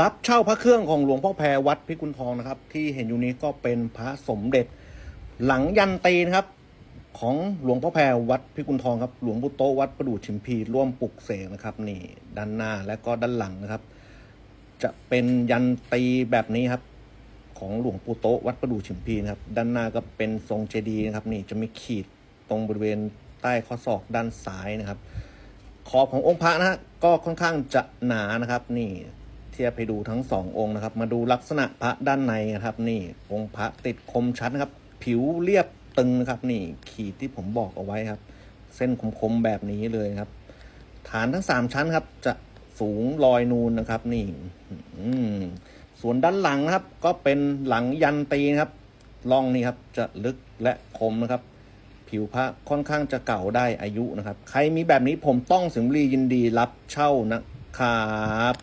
รับเช่าพระเครื่องของหลวงพ่อแพรวัดพิกุลทองนะครับ ที่เห็นอยู่นี้ก็เป็นพระสมเด็จ หลังยันตีนะครับ ของหลวงพ่อแพรวัดพิกุลทองครับหลวงปู่โตวัดประดู่ชิมพีร่วมปลุกเสกนะครับนี่ด้านหน้าและก็ด้านหลังนะครับ จะเป็นยันตีแบบนี้ครับ ของหลวงปู่โตวัดประดู่ชิมพีนะครับ ด้านหน้าก็เป็นทรงเจดีย์นะครับ นี่จะมีขีดตรงบริเวณใต้ข้อศอกด้านซ้ายนะครับ ขอบขององค์พระนะฮะก็ค่อนข้างจะหนานะครับนี่ เทียบไปดูทั้งสององค์นะครับ มาดูลักษณะพระด้านในนะครับ นี่องค์พระติดคมชัดนะครับ ผิวเรียบตึงนะครับ นี่ขีดที่ผมบอกเอาไว้ครับ เส้นคมๆแบบนี้เลยครับ ฐานทั้งสามชั้นครับ จะสูงลอยนูนนะครับ นี่อืมส่วนด้านหลังนะครับ ก็เป็นหลังยันตีนะครับร่องนี้ครับจะลึกและคมนะครับ ผิวพระค่อนข้างจะเก่าได้อายุนะครับ ใครมีแบบนี้ผมต้องสิงห์บุรียินดีรับเช่านะครับ